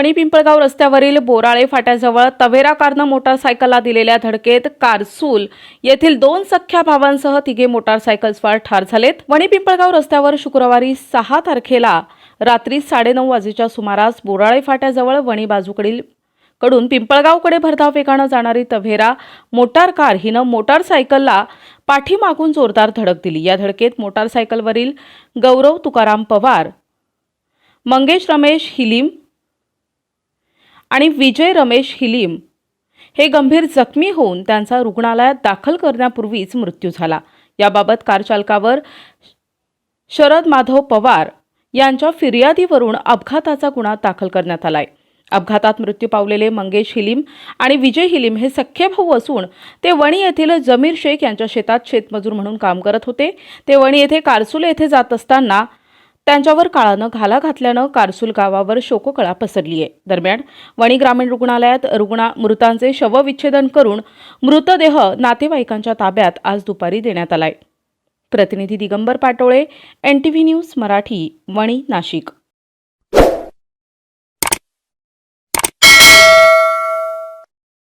वणी पिंपळगाव रस्त्यावरील बोराळे फाट्याजवळ तवेरा कारनं मोटारसायकलला दिलेल्या धडकेत कारसूल येथील दोन सख्ख्या भावांसह तिघे मोटारसायकलस्वार ठार झालेत. वणी पिंपळगाव रस्त्यावर शुक्रवारी सहा तारखेला रात्री साडेनऊ वाजेच्या सुमारास बोराळे फाट्याजवळ वणी बाजूकडील कडून पिंपळगावकडे भरधाव वेगानं जाणारी तव्हेरा मोटार कार हिनं मोटारसायकलला पाठीमागून जोरदार धडक दिली. या धडकेत मोटारसायकलवरील गौरव तुकाराम पवार मंगेश रमेश हिलीम आणि विजय रमेश हिलीम हे गंभीर जखमी होऊन त्यांचा रुग्णालयात दाखल करण्यापूर्वीच मृत्यू झाला. याबाबत कारचालकावर शरद माधव पवार यांच्या फिर्यादीवरून अपघाताचा गुन्हा दाखल करण्यात आलाय. अपघातात मृत्यू पावलेले मंगेश हिलीम आणि विजय हिलीम हे सख्खे भाऊ असून ते वणी येथील जमीर शेख यांच्या शेतात शेतमजूर म्हणून काम करत होते. ते वणी येथे कारसुले येथे जात असताना त्यांच्यावर काळानं घाला घातल्यानं कारसूल गावावर शोककळा पसरली आहे दरम्यान वणी ग्रामीण रुग्णालयात रुग्णा मृतांचे शवविच्छेदन करून मृतदेह नातेवाईकांच्या ताब्यात आज दुपारी देण्यात आलाय. प्रतिनिधी Digambar Patole N T V news Marathi Wani Nashik.